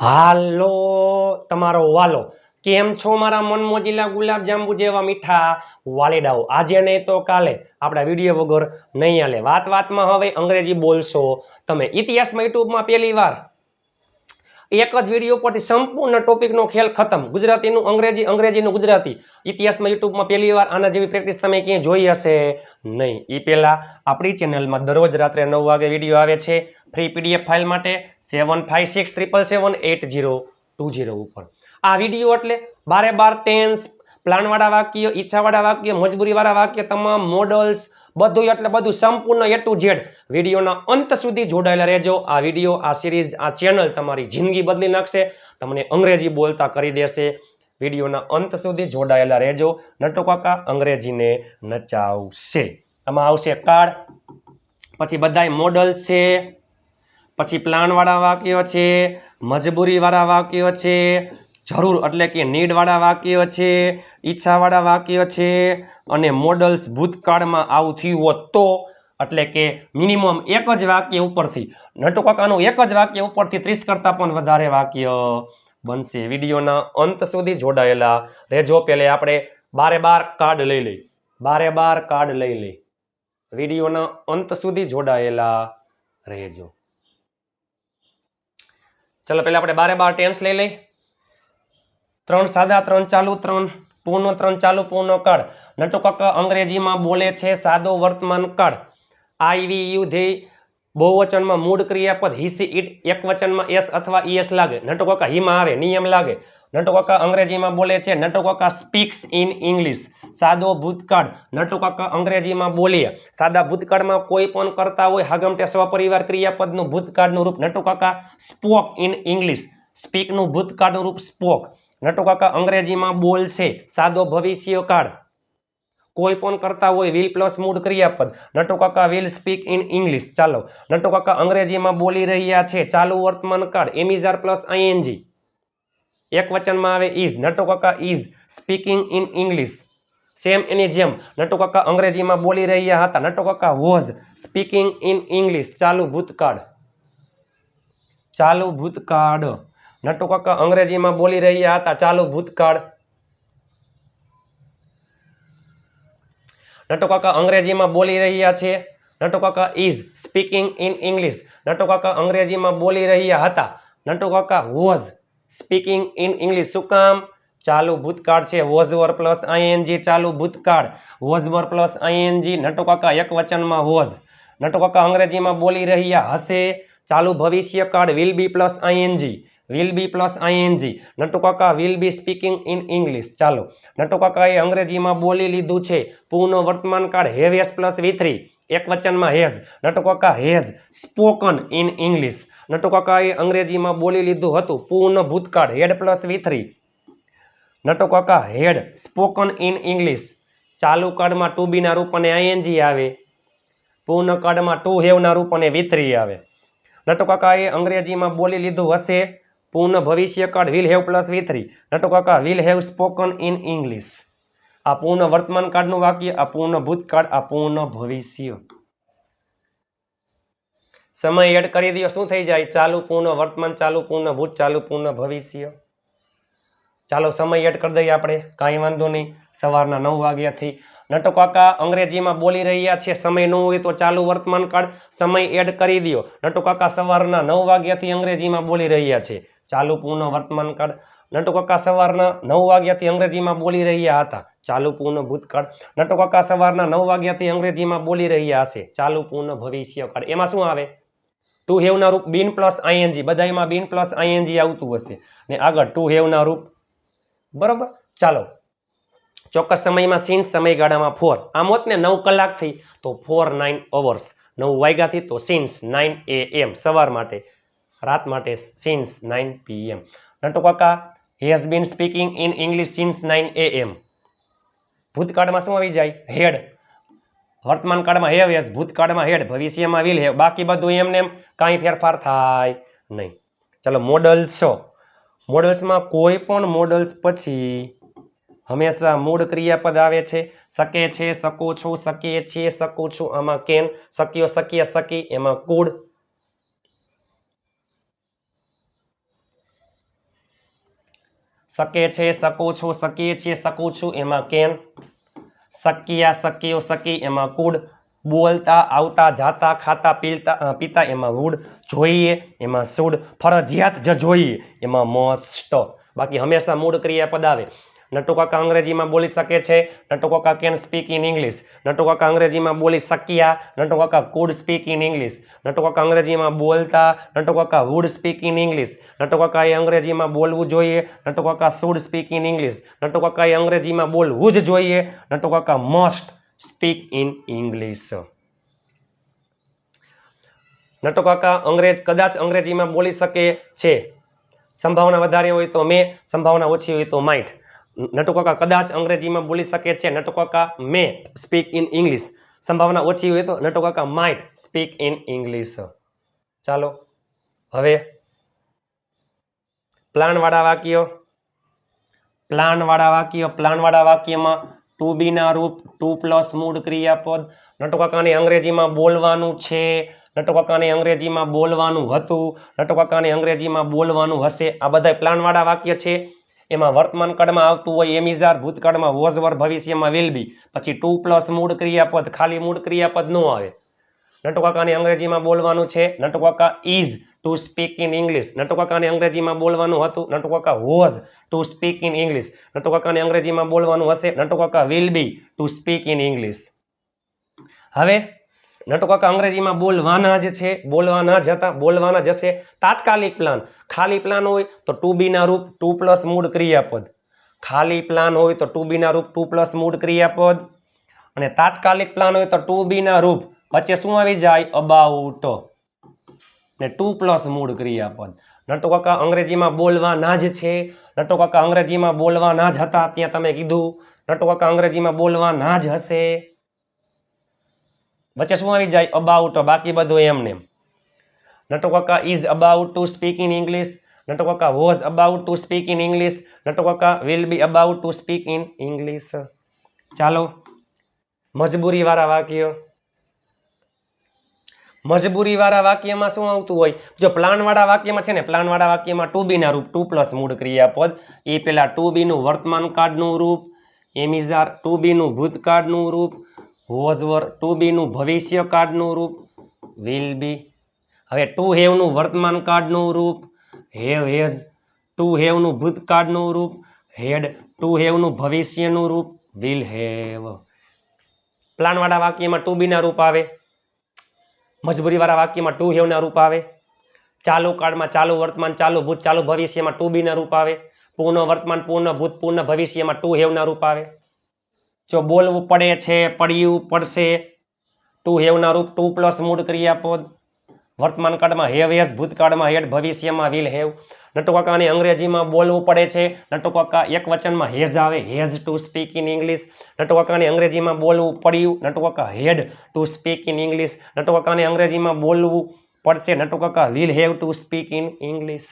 હાલો, તમારો વાલો. કેમ છો મારા મનમોજીલા ગુલાબ જાંબુ જેવા મીઠા વાલીડાઓ? આજે નહીં તો કાલે આપણા વીડિયો વગર નહીં હાલે. વાત વાતમાં હવે અંગ્રેજી બોલશો. તમે ઇતિહાસમાં યુટ્યુબમાં પહેલી વાર એક જ વીડિયો પરથી સંપૂર્ણ ટોપિકનો ખેલ ખતમ. ગુજરાતીનું અંગ્રેજી, અંગ્રેજીનું ગુજરાતી. ઇતિહાસમાં યુટ્યુબમાં પહેલી વાર આના જેવી પ્રેક્ટિસ તમે ક્યાંય જોઈ હશે નહીં. એ પહેલાં આપણી ચેનલમાં દરરોજ રાત્રે નવ વાગે વીડિયો આવે છે. ફ્રી પીડીએફ ફાઇલ માટે seven five six triple seven eight zero two zero ઉપર. આ વીડિયો એટલે બારે બાર ટેન્સ, પ્લાનવાળા વાક્ય, ઈચ્છાવાળા વાક્ય, મજબૂરીવાળા વાક્ય, તમામ મોડલ્સ બધું એટલે બધું સંપૂર્ણ એ ટુ ઝેડ વિડીયોના અંત સુધી જોડાયેલા રહેજો. આ વીડિયો, આ સિરીઝ આ ચેનલ તમારી જિંદગી બદલી નાખશે. તમને અંગ્રેજી બોલતા કરી દેશે. વિડીયોના અંત સુધી જોડાયેલા રહેજો. નટો કાકા, અંગ્રેજીને નચાવશે. આમાં આવશે કાર્ડ પછી બધાય મોડલ છે. પછી પ્લાનવાળા વાક્યો છે, મજબૂરીવાળા વાક્યો છે જરૂર. એટલે કે નીડવાળા વાક્યો છે, ઈચ્છાવાળા વાક્યો છે અને મોડલ્સ ભૂતકાળમાં આવું થયું હોત તો. એટલે કે મિનિમમ એક જ વાક્ય ઉપરથી નટુકાકાનું એક જ વાક્ય ઉપરથી ત્રીસ કરતાં પણ વધારે વાક્ય બનશે. વિડીયોના અંત સુધી જોડાયેલા રહેજો. પહેલે આપણે બારે બાર કાર્ડ લઈ લઈ બારે બાર કાર્ડ લઈ લઈ વિડીયોના અંત સુધી જોડાયેલા રહેજો. ચલો, પેલા આપણે બારે બાર ટેન્સ લઈ લઈ ત્રણ સાદા, ત્રણ ચાલુ, ત્રણ પૂર્ણ, ત્રણ ચાલુ, પૂર્ણ કાળ. નટુકક અંગ્રેજીમાં બોલે છે, સાદો વર્તમાન કાળ. આઈવી યુ બહુવચનમાં મૂળ ક્રિયાપદ હિસી ઇટ એક વચનમાં એસ અથવા ઈએસ લાગે. નટુ હિમાં આવે, નિયમ લાગે. નટકાકા અંગ્રેજીમાં બોલે છે નટુ કાકા સ્પીક્સ ઇન ઇંગ્લિશ. સાદો ભૂતકાળ, નટુકાકા અંગ્રેજીમાં બોલીએ સાદા ભૂતકાળમાં કોઈ પણ કરતા હોય, હાગમટે સ્વપરિવાર ક્રિયાપદનું ભૂતકાળનું રૂપ નટકાકા સ્પોક ઇન ઇંગ્લિશ. સ્પીકનું ભૂતકાળનું રૂપ સ્પોક. નટુ કાકા, અંગ્રેજીમાં બોલશે, સાદો ભવિષ્યકાળ. કોઈ પણ કરતા હોય વિલ પ્લસ મૂળ ક્રિયાપદ. નટુ કાકા વિલ સ્પીક ઇન ઇંગ્લિશ ચાલો. નટુ કાકા, અંગ્રેજીમાં બોલી રહ્યા છે. ચાલુ વર્તમાન કાળ. એમિઝાર પ્લસ આઈએનજી એક વચનમાં આવે is Natu Kaka is speaking in English same એની જેમ. નટુ કાકા, અંગ્રેજીમાં બોલી રહ્યા હતા. નટુ Kaka was speaking in English ચાલુ ભૂતકાળ. ચાલુ ભૂતકાળ. નટુ કાકા અંગ્રેજીમાં બોલી રહ્યા હતા, ચાલુ ભૂતકાળ. નટુ કાકા અંગ્રેજીમાં બોલી રહ્યા છે, Natu Kaka is speaking in English Natu Kaka અંગ્રેજીમાં બોલી રહ્યા હતા, નટુ Kaka was speaking in English શું કામ? ચાલુ ભૂતકાળ છે વોઝ વર પ્લસ આઈએનજી ચાલુ ભૂતકાળ. Was were plus ING Natu Kaka એક વચનમાં વોઝ નટુ કાકા અંગ્રેજીમાં બોલી રહ્યા હશે, ચાલુ ભવિષ્યકાળ will be plus ING will be plus ING Natu Kaka will be speaking in English ચાલો. નટુ કાકાએ અંગ્રેજીમાં બોલી લીધું છે પૂર્ણ વર્તમાન કાળ have S plus V three. એક વચનમાં has. Natu Kaka, has spoken in English. Natu કાકાએ અંગ્રેજીમાં બોલી લીધું હતું પૂર્ણ ભૂતકાળ had plus V three. Natu Kaka, had spoken in English. ચાલુ કાળમાં ટુ બીના રૂપ અને આઈએનજી આવે. પૂર્ણ કાળમાં ટુ હેવના રૂપ અને વી થ્રી આવે. નટુ કાકાએ અંગ્રેજીમાં બોલી લીધું હશે પૂર્ણ ભવિષ્ય કાળ will have plus V three Natukaka will have spoken in English આ પૂર્ણ વર્તમાન કાળનું વાક્ય, આ પૂર્ણ ભૂતકાળ, આ પૂર્ણ ભવિષ્ય. સમય એડ કરી દો શું થઈ જાય? ચાલુ પૂર્ણ વર્તમાન, ચાલુ પૂર્ણ ભૂત, ચાલુ પૂર્ણ ભવિષ્ય. ચાલો સમય એડ કરી દઈએ આપણે. કાંઈ વાંધો નહીં. સવારના નવ વાગ્યાથી. નટો કાકા, અંગ્રેજીમાં બોલી રહ્યા છે, સમય ન હોય તો ચાલુ વર્તમાન કાળ સમય એડ કરી દો નટુકાકા સવારના નવ વાગ્યાથી અંગ્રેજીમાં બોલી રહ્યા છે. ચાલુ પૂર્ણ વર્તમાન કાળ. નટુ કાકા સવારના નવ વાગ્યાથી અંગ્રેજીમાં બોલી રહ્યા હતા. ચાલુ પૂર્ણ ભૂતકાળ. નટુકાકા સવારના નવ વાગ્યાથી અંગ્રેજીમાં બોલી રહ્યા હશે. ચાલુ પૂર્ણ ભવિષ્યકાળ એમાં શું આવે? ટુ હેવના રૂપ બિન પ્લસ આઈએનજી બધામાં બિન પ્લસ આઈએનજી આવતું હશે. ને આગળ ટુ હેવના રૂપ. બરોબર? ચાલો. ચોક્કસ સમયમાં સીન સમયગાળામાં ફોર. આમ હોત ને નવ કલાકથી તો ફોર નાઇન અવર્સ. નવ વાગ્યાથી તો સીન્સ નાઇન એ એમ સવાર માટે. રાત માટે scenes nine PM Natu Kaka he has been speaking in English since nine A M ભૂતકાળમાં શું આવી જાય? હેડ વર્તમાન કાળમાં હેવ હેઝ ભૂતકાળમાં હેડ ભવિષ્યમાં વિલ હેવ બાકી બધું એમને એમ કાંઈ ફેરફાર થાય નહીં. ચાલો મોડલ્સ છો મોડલ્સમાં કોઈ પણ મોડલ્સ પછી હંમેશા મૂળ ક્રિયાપદ આવે છે. શકે છે, શકો છો શકીએ છીએ શકું છું. આમાં કેન શક્યો, શક્ય, શકી. એમાં કુડ શકે છે શકું છું શકીએ છીએ શકું છું, એમાં કેન શક્યા શક્યો શકી એમાં કુડ. બોલતા, આવતા, જાતા, ખાતા પીતા પીતા, એમાં વુડ જોઈએ, એમાં સુડ. ફરજિયાત જ જોઈએ, એમાં મોસ્ટ. બાકી હંમેશા મૂળ ક્રિયાપદ આવે. નટુ કાકા અંગ્રેજીમાં બોલી શકે છે Natukaka can speak in English Natukaka અંગ્રેજીમાં બોલી શક્યા Natukaka could speak in English Natukaka અંગ્રેજીમાં બોલતા Natukaka would speak in English Natu એ અંગ્રેજીમાં બોલવું જોઈએ Natukaka should speak in English Natu કાકાએ અંગ્રેજીમાં બોલવું જ જોઈએ Natukaka must speak in English Natukaka અંગ્રેજ કદાચ અંગ્રેજીમાં બોલી શકે છે. સંભાવના વધારે હોય તો મેં, સંભાવના ઓછી હોય તો માઇટ નટુ કદાચ અંગ્રેજીમાં બોલી શકે છે. નટુ કાકા મે સ્પીક ઇન ઇંગ્લિશ સંભાવના ઓછી હોય તો નટુ કાકા માઇટ સ્પીક ઇન ઇંગ્લિશ ચાલો, હવે પ્લાનવાળા વાક્યો. પ્લાનવાળા વાક્ય, પ્લાનવાળા વાક્યમાં ટુ બીના રૂપ ટુ પ્લસ મૂળ ક્રિયાપદ. નટુ અંગ્રેજીમાં બોલવાનું છે. નટુ અંગ્રેજીમાં બોલવાનું હતું. નટુ અંગ્રેજીમાં બોલવાનું હશે. આ બધા પ્લાનવાળા વાક્ય છે. એમાં વર્તમાન કાળમાં આવતું હોય એમિઝાર ભૂતકાળમાં વોઝ વર ભવિષ્યમાં વિલ બી પછી ટુ પ્લસ મૂળ ક્રિયાપદ, ખાલી મૂળ ક્રિયાપદ ન આવે. નટુ અંગ્રેજીમાં બોલવાનું છે Natu is to speak in English Natu અંગ્રેજીમાં બોલવાનું હતું Natu Kaka was to speak in English નટવાકાની અંગ્રેજીમાં બોલવાનું હશે Natu will be to speak in English હવે નટુ અંગ્રેજીમાં બોલવાના જ છે, બોલવાના જ હતા, બોલવાના જ હશે તાત્કાલિક પ્લાન ખાલી પ્લાન હોય તો ટુ બીના રૂપ, ટુ પ્લસ મૂળ ક્રિયાપદ. ખાલી પ્લાન હોય તો ટુ બીના રૂપ, ટુ પ્લસ મૂળ ક્રિયાપદ. અને તાત્કાલિક પ્લાન હોય તો ટુ બીના રૂપ. વચ્ચે શું આવી જાય? અબાઉટ. ને ટુ પ્લસ મૂળ ક્રિયાપદ. નટુ અંગ્રેજીમાં બોલવાના જ છે. નટુ કાકા અંગ્રેજીમાં બોલવાના જ હતા, ત્યાં તમે કીધું. નટુ અંગ્રેજીમાં બોલવાના જ હશે. વચ્ચે શું આવી જાય? અબાઉટ બાકી બધું એમને Natu Kaka is about to speak in English Natu Kaka was about to speak in English Natu Kaka will be about to speak in English ચાલો. મજબૂરીવાળા વાક્યો. મજબૂરીવાળા વાક્યમાં શું આવતું હોય? જો પ્લાનવાળા વાક્યમાં છે ને, પ્લાનવાળા વાક્યમાં ટુ બીના રૂપ ટુ પ્લસ મૂળ ક્રિયાપદ. એ પહેલાં ટુ બીનું વર્તમાન કાળનું રૂપ. એમિઝાર ટુ બીનું ભૂતકાળનું રૂપ. વોઝવર ટુ બીનું ભવિષ્ય કાળનું રૂપ, વિલ બી. હવે ટુ હેવનું વર્તમાન કાળનું રૂપ, હેવ હેઝ, ટુ હેવનું ભૂતકાળનું રૂપ, હેડ, ટુ હેવનું ભવિષ્યનું રૂપ, વિલ હેવ. પ્લાનવાળા વાક્યમાં ટુ બીના રૂપ આવે, મજબૂરીવાળા વાક્યમાં ટુ હેવના રૂપ આવે, ચાલુ કાળમાં ચાલુ વર્તમાન, ચાલુ ભૂત, ચાલુ ભવિષ્યમાં ટુ બીના રૂપ આવે, પૂર્ણ વર્તમાન, પૂર્ણ ભૂત, પૂર્ણ ભવિષ્યમાં ટુ હેવના રૂપ આવે. જો બોલવું પડે છે, પડ્યું પડશે, ટુ હેવના રૂપ, ટુ પ્લસ મૂળ ક્રિયાપદ. વર્તમાન કાળમાં હેવ હેઝ ભૂતકાળમાં હેડ, ભવિષ્યમાં વિલ હેવ. નટુકાકાને અંગ્રેજીમાં બોલવું પડે છે નટુકાકા એક વચનમાં હેઝ આવે, has to speak in English. નટુકાકાને અંગ્રેજીમાં બોલવું પડ્યું Natukaka had to speak in English. નટુકાકાને અંગ્રેજીમાં બોલવું પડશે Natukaka will have to speak in English.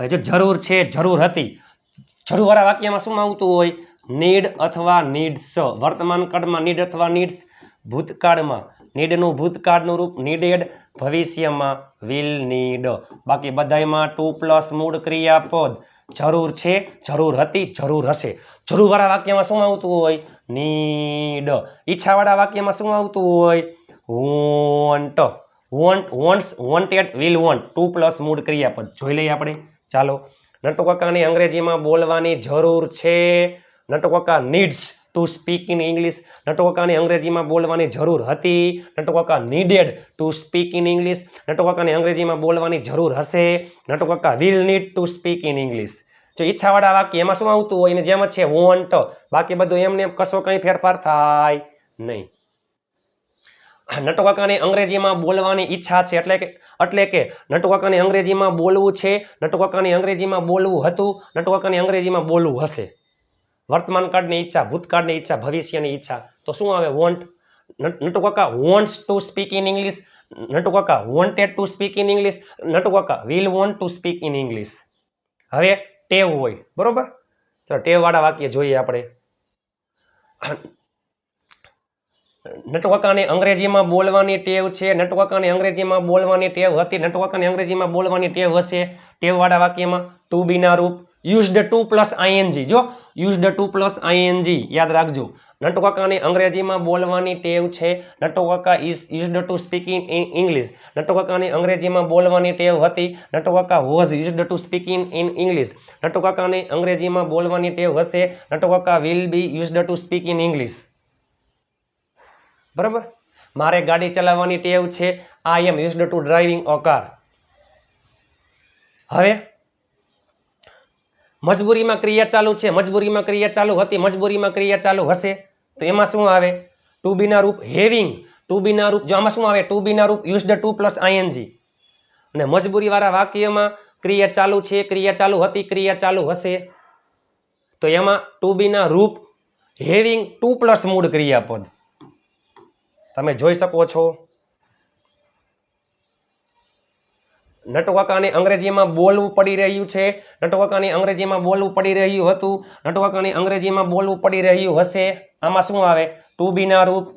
હવે જો જરૂર છે, જરૂર હતી જરૂરવાળા વાક્યમાં શું આવતું હોય? નીડ અથવા નીડ્સ. વર્તમાન કાળમાં નીડ અથવા નીડ્સ ભૂતકાળમાં. નીડનું ભૂતકાળનું રૂપ નીડેડ ભવિષ્યમાં વિલ નીડ બાકી બધાયમાં ટુ પ્લસ મૂળ ક્રિયાપદ. જરૂર છે, જરૂર હતી, જરૂર હશે. જરૂરવાળા વાક્યમાં શું આવતું હોય? નીડ. ઈચ્છાવાળા વાક્યમાં શું આવતું હોય? Want want wants wanted will want to plus મૂળ ક્રિયાપદ. જોઈ લઈએ આપણે. ચાલો. નટુ કાકાને અંગ્રેજીમાં બોલવાની જરૂર છે. Natu kaka needs to speak in English Natu અંગ્રેજીમાં બોલવાની જરૂર હતી. Natukaka needed to speak in English નટવકાને અંગ્રેજીમાં બોલવાની જરૂર હશે. Natu will need to speak in English જો ઈચ્છાવાળા વાક્ય એમાં શું આવતું હોય? એને જેમ જ છે વોન્ટ બાકી બધું એમને એમ કશો કંઈ ફેરફાર થાય નહીં. નટુ કાકાને અંગ્રેજીમાં બોલવાની ઈચ્છા છે એટલે કે એટલે કે નટવકાને અંગ્રેજીમાં બોલવું છે. નટુ અંગ્રેજીમાં બોલવું હતું. નટવકાને અંગ્રેજીમાં બોલવું હશે. વર્તમાન કાળની ઈચ્છા, ભૂતકાળની ઈચ્છા, ભવિષ્યની ઈચ્છા. તો શું આવે? Want Natu Kaka wants to speak in English Natu Kaka wanted to speak in English Natu Kaka will want to speak in English હવે ટેવ હોય, બરોબર? ચલો, ટેવવાળા વાક્ય જોઈએ આપણે. નટવકાને અંગ્રેજીમાં બોલવાની ટેવ છે. નટવકાને અંગ્રેજીમાં બોલવાની ટેવ હતી. નટવકાને અંગ્રેજીમાં બોલવાની ટેવ હશે. ટેવવાળા વાક્યમાં ટુ બીના રૂપ યુઝડ ટુ પ્લસ આઈએનજી જો યુઝડ ટુ પ્લસ આઈએનજી યાદ રાખજો. નટુ અંગ્રેજીમાં બોલવાની ટેવ છે. Natu Kaka is used to speaking in English Natu અંગ્રેજીમાં બોલવાની ટેવ હતી. Natu was used to speaking in English Natu અંગ્રેજીમાં બોલવાની ટેવ હશે. Natu Kaka will be used to speak in English બરાબર? મારે ગાડી ચલાવવાની ટેવ છે. I am used to driving a car હવે મજબૂરીમાં ક્રિયા ચાલુ છે, મજબૂરીમાં ક્રિયા ચાલુ હતી, મજબૂરીમાં ક્રિયા ચાલુ હશે? તો એમાં શું આવે? ટુ બીના રૂપ હેવિંગ ટુ બીના રૂપ, જો આમાં શું આવે? ટુ બીના રૂપ યુઝડ ટુ પ્લસ આઈએનજી અને મજબૂરીવાળા વાક્યમાં ક્રિયા ચાલુ છે, ક્રિયા ચાલુ હતી, ક્રિયા ચાલુ હશે? તો એમાં ટુ બીના રૂપ હેવિંગ ટુ પ્લસ મૂળ ક્રિયાપદ. તમે જોઈ શકો છો. નટુ અંગ્રેજીમાં બોલવું પડી રહ્યું છે. નટવકાની અંગ્રેજીમાં બોલવું પડી રહ્યું હતું. નટવકાની અંગ્રેજીમાં બોલવું પડી રહ્યું હશે. આમાં શું આવે? ટુ બીના રૂપ.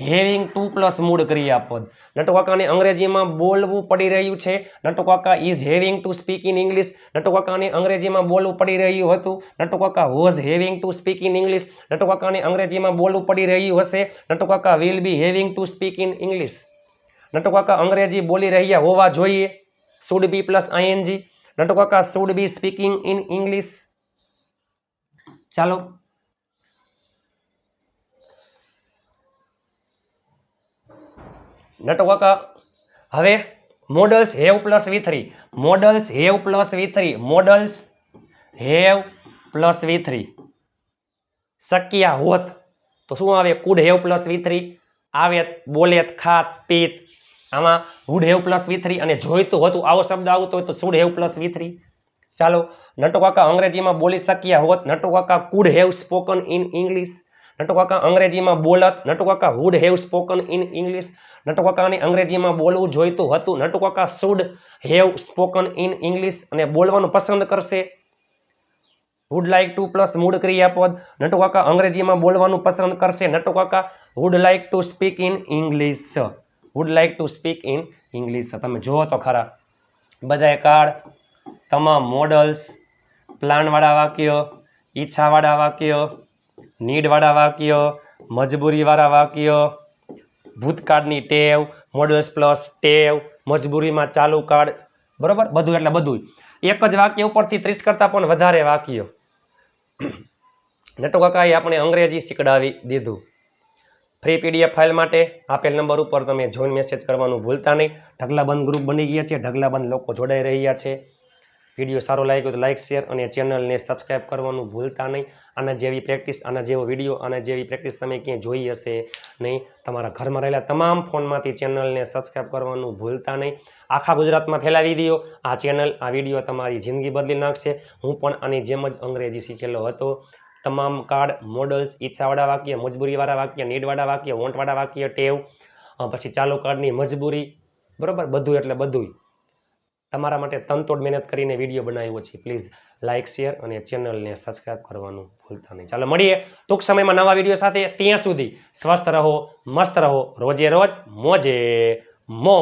હેવિંગ ટુ પ્લસ મૂળ ક્રિયાપદ. નટુ અંગ્રેજીમાં બોલવું પડી રહ્યું છે. Natukaka is having to speak in English નટવકાની અંગ્રેજીમાં બોલવું પડી રહ્યું હતું. Natukaka was having to speak in English નટવાકાને અંગ્રેજીમાં બોલવું પડી રહ્યું હશે. Natukaka will be having to speak in English Natukaka અંગ્રેજી બોલી રહ્યા હોવા જોઈએ. Should be plus I N G Natu kaka should be speaking in English ચાલો નટુ કાકા હવે models have plus V three models have plus V three models have plus V three શક્યા હોત તો શું આવે could have plus V three આવેત બોલેત ખાત પીત આમાં would have plus V three અને જોઈતું હતું, આવો શબ્દ આવતો હોય તો should have plus V three ચાલો નટુકાકા અંગ્રેજીમાં બોલી શક્યા હોત, Natu kaka could have spoken in English Natukaka અંગ્રેજીમાં બોલત, Natu kaka would have spoken in English નટુકાકાને અંગ્રેજીમાં બોલવું જોઈતું હતું, Natu kaka should have spoken in English અને બોલવાનું પસંદ કરશે. વુડ લાઇક ટુ પ્લસ મૂળ ક્રિયાપદ. નટુકાકા અંગ્રેજીમાં બોલવાનું પસંદ કરશે. Natu Kaka would like to speak in English would like to speak in English તમે જુઓ તો ખરા. બધાય કાર્ડ તમામ મોડલ્સ પ્લાનવાળા વાક્ય ઈચ્છાવાળા વાક્ય નીડવાળા વાક્ય મજબૂરીવાળા વાક્ય, ભૂતકાળની ટેવ મોડલ્સ પ્લસ ટેવ, મજબૂરીમાં ચાલુ કાર્ડ બરાબર? બધું એટલે બધું એક જ વાક્ય ઉપરથી ત્રીસ કરતાં પણ વધારે વાક્ય. નટુકાકાએ આપણે અંગ્રેજી શીખડાવી દીધું. ફ્રી પીડીએફ ફાઇલ માટે આપેલ નંબર ઉપર તમે જોઈન મેસેજ કરવાનું ભૂલતા નહીં. ઢગલાબંધ ગ્રુપ બની ગયા છે. ઢગલાબંધ લોકો જોડાઈ રહ્યા છે. વીડિયો સારો લાગ્યો તો લાઇક શેર અને ચેનલને સબસ્ક્રાઈબ કરવાનું ભૂલતા નહીં. આના જેવી પ્રેક્ટિસ આના જેવો વીડિયો આના જેવી પ્રેક્ટિસ તમે ક્યાંય જોઈ હશે નહીં. તમારા ઘરમાં રહેલા તમામ ફોનમાંથી ચેનલને સબસ્ક્રાઈબ કરવાનું ભૂલતા નહીં. આખા ગુજરાતમાં ફેલાવી દો આ ચેનલ આ વીડિયો તમારી જિંદગી બદલી નાખશે. હું પણ આની જેમ જ અંગ્રેજી શીખેલો હતો. તમામ કાર્ડ મોડલ્સ ઈચ્છાવાળા વાક્ય, મજબૂરીવાળા વાક્ય નીડવાળા વાક્ય વોન્ટવાળા વાક્ય, ટેવ પછી ચાલુ કાર્ડની મજબૂરી, બરાબર? બધું એટલે બધું તમારા માટે તનતોડ મહેનત કરીને વીડિયો બનાવ્યો છે. પ્લીઝ લાઇક શેર અને ચેનલને સબસ્ક્રાઇબ કરવાનું ભૂલતા નહીં. ચાલો, મળીએ ટૂંક સમયમાં નવા વીડિયો સાથે ત્યાં સુધી સ્વસ્થ રહો, મસ્ત રહો, રોજે રોજ મોજે મો.